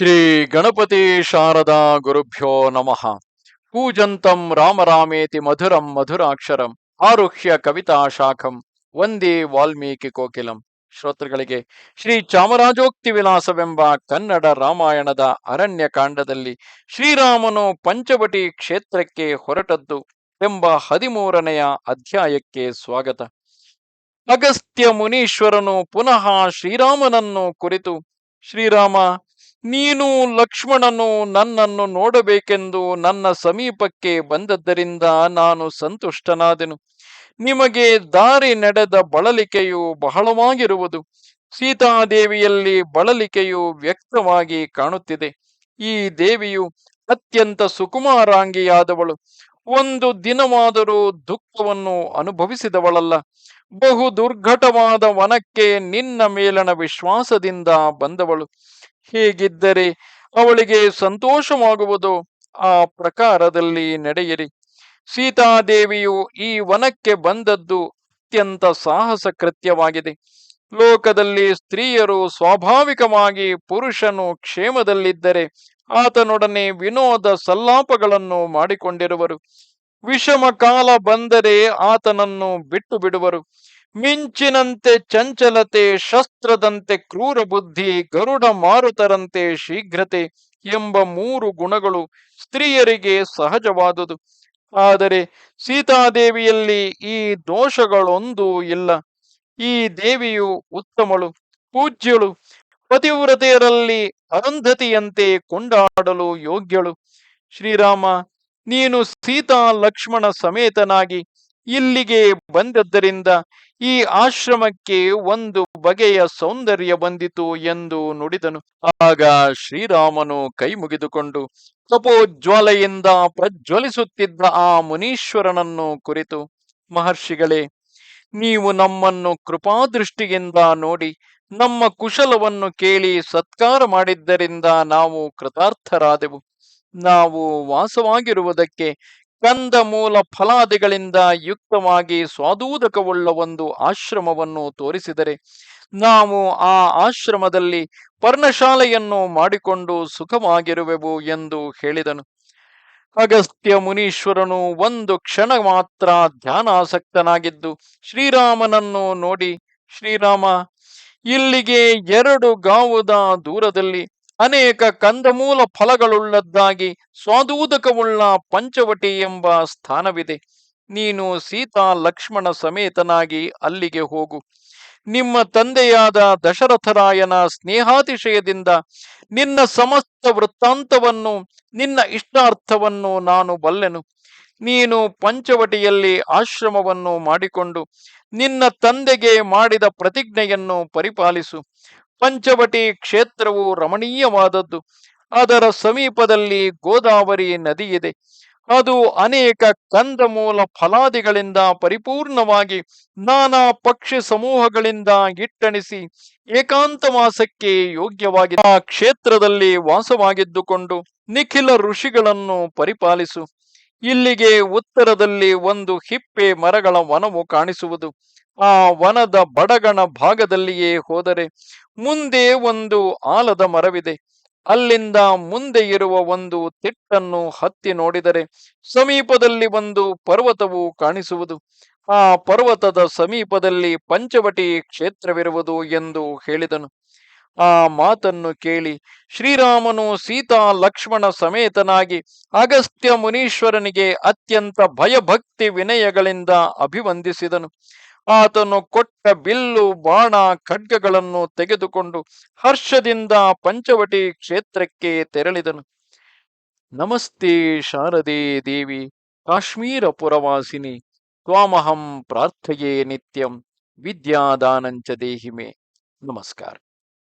ಶ್ರೀ ಗಣಪತಿ ಶಾರದಾ ಗುರುಭ್ಯೋ ನಮಃ. ಕೂಜಂತಂ ರಾಮರಾಮೇತಿ ಮಧುರಂ ಮಧುರಾಕ್ಷರಂ ಆರುಹ್ಯ ಕವಿತಾ ಶಾಖಂ ವಂದೇ ವಾಲ್ಮೀಕಿ ಕೋಕಿಲಂ. ಶ್ರೋತೃಗಳಿಗೆ ಶ್ರೀ ಚಾಮರಾಜೋಕ್ತಿ ವಿಲಾಸವೆಂಬ ಕನ್ನಡ ರಾಮಾಯಣದ ಅರಣ್ಯ ಕಾಂಡದಲ್ಲಿ ಶ್ರೀರಾಮನು ಪಂಚವಟಿ ಕ್ಷೇತ್ರಕ್ಕೆ ಹೊರಟದ್ದು ಎಂಬ ಹದಿಮೂರನೆಯ ಅಧ್ಯಾಯಕ್ಕೆ ಸ್ವಾಗತ. ಅಗಸ್ತ್ಯ ಮುನೀಶ್ವರನು ಪುನಃ ಶ್ರೀರಾಮನನ್ನು ಕುರಿತು, ಶ್ರೀರಾಮ ನೀನು ಲಕ್ಷ್ಮಣನು ನನ್ನನ್ನು ನೋಡಬೇಕೆಂದು ನನ್ನ ಸಮೀಪಕ್ಕೆ ಬಂದದ್ದರಿಂದ ನಾನು ಸಂತುಷ್ಟನಾದೆನು. ನಿಮಗೆ ದಾರಿ ನಡೆದ ಬಳಲಿಕೆಯು ಬಹಳವಾಗಿರುವುದು. ಸೀತಾದೇವಿಯಲ್ಲಿ ಬಳಲಿಕೆಯು ವ್ಯಕ್ತವಾಗಿ ಕಾಣುತ್ತಿದೆ. ಈ ದೇವಿಯು ಅತ್ಯಂತ ಸುಕುಮಾರಾಂಗಿಯಾದವಳು. ಒಂದು ದಿನವಾದರೂ ದುಃಖವನ್ನು ಅನುಭವಿಸಿದವಳಲ್ಲ. ಬಹು ದುರ್ಘಟವಾದ ವನಕ್ಕೆ ನಿನ್ನ ಮೇಲನ ವಿಶ್ವಾಸದಿಂದ ಬಂದವಳು. ಹೇಗಿದ್ದರೆ ಅವಳಿಗೆ ಸಂತೋಷವಾಗುವುದು ಆ ಪ್ರಕಾರದಲ್ಲಿ ನಡೆಯಿರಿ. ಸೀತಾದೇವಿಯು ಈ ವನಕ್ಕೆ ಬಂದದ್ದು ಅತ್ಯಂತ ಸಾಹಸ ಕೃತ್ಯವಾಗಿದೆ. ಲೋಕದಲ್ಲಿ ಸ್ತ್ರೀಯರು ಸ್ವಾಭಾವಿಕವಾಗಿ ಪುರುಷನು ಕ್ಷೇಮದಲ್ಲಿದ್ದರೆ ಆತನೊಡನೆ ವಿನೋದ ಸಲ್ಲಾಪಗಳನ್ನು ಮಾಡಿಕೊಂಡಿರುವರು. ವಿಷಮ ಕಾಲ ಬಂದರೆ ಆತನನ್ನು ಬಿಟ್ಟು ಬಿಡುವರು ಮಿಂಚಿನಂತೆ ಚಂಚಲತೆ, ಶಸ್ತ್ರದಂತೆ ಕ್ರೂರ ಬುದ್ಧಿ, ಗರುಡ ಮಾರುತರಂತೆ ಶೀಘ್ರತೆ ಎಂಬ ಮೂರು ಗುಣಗಳು ಸ್ತ್ರೀಯರಿಗೆ ಸಹಜವಾದುದು. ಆದರೆ ಸೀತಾದೇವಿಯಲ್ಲಿ ಈ ದೋಷಗಳೊಂದೂ ಇಲ್ಲ. ಈ ದೇವಿಯು ಉತ್ತಮಳು, ಪೂಜ್ಯಳು ಪತಿವ್ರತೆಯರಲ್ಲಿ ಅರುಂಧತಿಯಂತೆ ಕೊಂಡಾಡಲು ಯೋಗ್ಯಳು. ಶ್ರೀರಾಮ ನೀನು ಸೀತಾ ಲಕ್ಷ್ಮಣ ಸಮೇತನಾಗಿ ಇಲ್ಲಿಗೆ ಬಂದದ್ದರಿಂದ ಈ ಆಶ್ರಮಕ್ಕೆ ಒಂದು ಬಗೆಯ ಸೌಂದರ್ಯ ಬಂದಿತು ಎಂದು ನುಡಿದನು. ಆಗ ಶ್ರೀರಾಮನು ಕೈ ಮುಗಿದುಕೊಂಡು ತಪೋಜ್ವಾಲೆಯಿಂದ ಪ್ರಜ್ವಲಿಸುತ್ತಿದ್ದ ಆ ಮುನೀಶ್ವರನನ್ನು ಕುರಿತು, ಮಹರ್ಷಿಗಳೇ, ನೀವು ನಮ್ಮನ್ನು ಕೃಪಾದೃಷ್ಟಿಯಿಂದ ನೋಡಿ, ನಮ್ಮ ಕುಶಲವನ್ನು ಕೇಳಿ ಸತ್ಕಾರ ಮಾಡಿದ್ದರಿಂದ ನಾವು ಕೃತಾರ್ಥರಾದೆವು. ನಾವು ವಾಸವಾಗಿರುವುದಕ್ಕೆ ಕಂದ ಮೂಲ ಫಲಾದಿಗಳಿಂದ ಯುಕ್ತವಾಗಿ ಸ್ವಾದೂದಕವುಳ್ಳ ಒಂದು ಆಶ್ರಮವನ್ನು ತೋರಿಸಿದರೆ ನಾವು ಆ ಆಶ್ರಮದಲ್ಲಿ ಪರ್ಣಶಾಲೆಯನ್ನು ಮಾಡಿಕೊಂಡು ಸುಖವಾಗಿರುವೆವು ಎಂದು ಹೇಳಿದನು. ಅಗಸ್ತ್ಯ ಮುನೀಶ್ವರನು ಒಂದು ಕ್ಷಣ ಮಾತ್ರ ಧ್ಯಾನಾಸಕ್ತನಾಗಿದ್ದು ಶ್ರೀರಾಮನನ್ನು ನೋಡಿ, ಶ್ರೀರಾಮ, ಇಲ್ಲಿಗೆ ಎರಡು ಗಾವುದ ದೂರದಲ್ಲಿ ಅನೇಕ ಕಂದಮೂಲ ಫಲಗಳುಳ್ಳದ್ದಾಗಿ ಸ್ವಾದೂದಕವುಳ್ಳ ಪಂಚವಟಿ ಎಂಬ ಸ್ಥಾನವಿದೆ. ನೀನು ಸೀತಾ ಲಕ್ಷ್ಮಣ ಸಮೇತನಾಗಿ ಅಲ್ಲಿಗೆ ಹೋಗು. ನಿಮ್ಮ ತಂದೆಯಾದ ದಶರಥರಾಯನ ಸ್ನೇಹಾತಿಶಯದಿಂದ ನಿನ್ನ ಸಮಸ್ತ ವೃತ್ತಾಂತವನ್ನು, ನಿನ್ನ ಇಷ್ಟಾರ್ಥವನ್ನು ನಾನು ಬಲ್ಲೆನು. ನೀನು ಪಂಚವಟಿಯಲ್ಲಿ ಆಶ್ರಮವನ್ನು ಮಾಡಿಕೊಂಡು ನಿನ್ನ ತಂದೆಗೆ ಮಾಡಿದ ಪ್ರತಿಜ್ಞೆಯನ್ನು ಪರಿಪಾಲಿಸು. ಪಂಚವಟಿ ಕ್ಷೇತ್ರವು ರಮಣೀಯವಾದದ್ದು. ಅದರ ಸಮೀಪದಲ್ಲಿ ಗೋದಾವರಿ ನದಿಯಿದೆ. ಅದು ಅನೇಕ ಕಂದಮೂಲ ಫಲಾದಿಗಳಿಂದ ಪರಿಪೂರ್ಣವಾಗಿ ನಾನಾ ಪಕ್ಷಿ ಸಮೂಹಗಳಿಂದ ಇಟ್ಟಣಿಸಿ ಏಕಾಂತವಾಸಕ್ಕೆ ಯೋಗ್ಯವಾಗಿದೆ ಆ ಕ್ಷೇತ್ರದಲ್ಲಿ ವಾಸವಾಗಿದ್ದುಕೊಂಡು ನಿಖಿಲ ಋಷಿಗಳನ್ನು ಪರಿಪಾಲಿಸು. ಇಲ್ಲಿಗೆ ಉತ್ತರದಲ್ಲಿ ಒಂದು ಹಿಪ್ಪೆ ಮರಗಳ ವನವು ಕಾಣಿಸುವುದು. ಆ ವನದ ಬಡಗಣ ಭಾಗದಲ್ಲಿಯೇ ಹೋದರೆ ಮುಂದೆ ಒಂದು ಆಲದ ಮರವಿದೆ. ಅಲ್ಲಿಂದ ಮುಂದೆ ಇರುವ ಒಂದು ತಿಟ್ಟನ್ನು ಹತ್ತಿ ನೋಡಿದರೆ ಸಮೀಪದಲ್ಲಿ ಒಂದು ಪರ್ವತವು ಕಾಣಿಸುವುದು. ಆ ಪರ್ವತದ ಸಮೀಪದಲ್ಲಿ ಪಂಚವಟಿ ಕ್ಷೇತ್ರವಿರುವುದು ಎಂದು ಹೇಳಿದನು. ಆ ಮಾತನ್ನು ಕೇಳಿ ಶ್ರೀರಾಮನು ಸೀತಾ ಲಕ್ಷ್ಮಣ ಸಮೇತನಾಗಿ ಅಗಸ್ತ್ಯ ಮುನೀಶ್ವರನಿಗೆ ಅತ್ಯಂತ ಭಯಭಕ್ತಿ ವಿನಯಗಳಿಂದ ಅಭಿವಂದಿಸಿದನು. ಆತನು ಕೊಟ್ಟ ಬಿಲ್ಲು, ಬಾಣ, ಖಡ್ಗಗಳನ್ನು ತೆಗೆದುಕೊಂಡು ಹರ್ಷದಿಂದ ಪಂಚವಟಿ ಕ್ಷೇತ್ರಕ್ಕೆ ತೆರಳಿದನು. ನಮಸ್ತೆ ಶಾರದೆ ದೇವಿ ಕಾಶ್ಮೀರ ಪುರವಾಸಿನಿ ತ್ವಾಮಹಂ ಪ್ರಾರ್ಥೆಯೇ ನಿತ್ಯಂ, ವಿದ್ಯಾದಾನಂಚ ದೇಹಿಮೆ. ನಮಸ್ಕಾರ.